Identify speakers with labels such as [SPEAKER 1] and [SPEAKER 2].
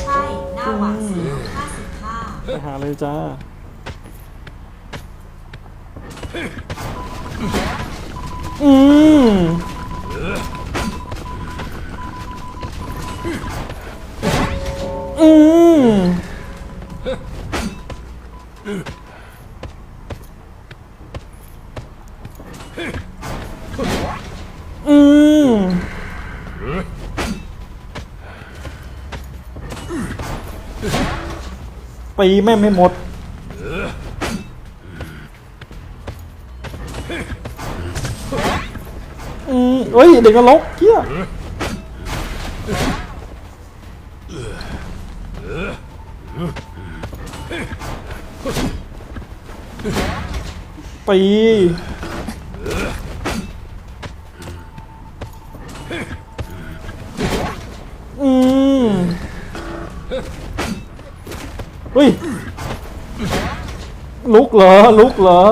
[SPEAKER 1] ใช่ หน้าหวาดเสียวห้าสิบห้า
[SPEAKER 2] ไปหาเลยจ้า อืมอืม ปีแม่ไม่หมด อืมเฮ้ย เด็กนรกเกี้ยปี เฮ้ยลุกเหรอลุกเหรอ